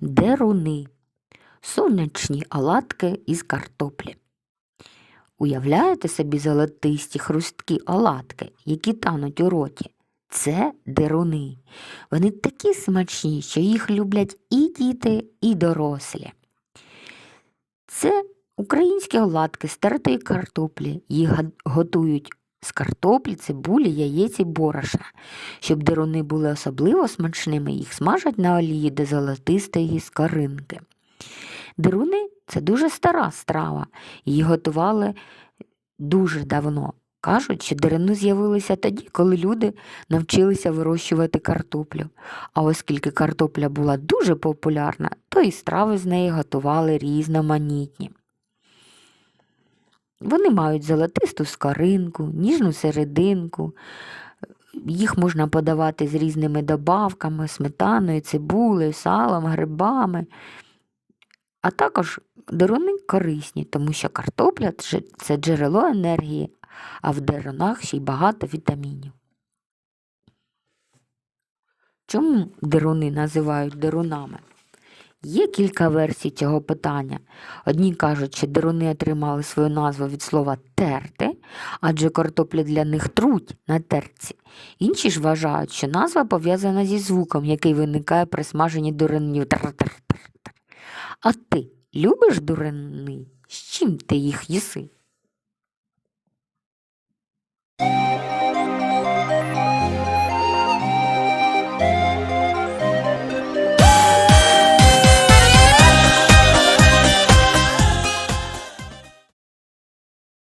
Деруни. Сонячні оладки із картоплі. Уявляєте собі золотисті хрусткі оладки, які тануть у роті? Це деруни. Вони такі смачні, що їх люблять і діти, і дорослі. Це українські оладки з тертої картоплі. Їх готують з картоплі, цибулі, яєць і борошна. Щоб деруни були особливо смачними, їх смажать на олії до золотистої скоринки. Деруни це дуже стара страва. Її готували дуже давно. Кажуть, що деруни з'явилися тоді, коли люди навчилися вирощувати картоплю. А оскільки картопля була дуже популярна, то і страви з неї готували різноманітні. Вони мають золотисту скоринку, ніжну серединку. Їх можна подавати з різними добавками, сметаною, цибулею, салом, грибами. А також деруни корисні, тому що картопля це джерело енергії, а в дерунах ще й багато вітамінів. Чому деруни називають дерунами? Є кілька версій цього питання. Одні кажуть, що деруни отримали свою назву від слова терти, адже картопля для них труть на терці. Інші ж вважають, що назва пов'язана зі звуком, який виникає при смаженні дуринів. А ти любиш дурини? З чим ти їх їси?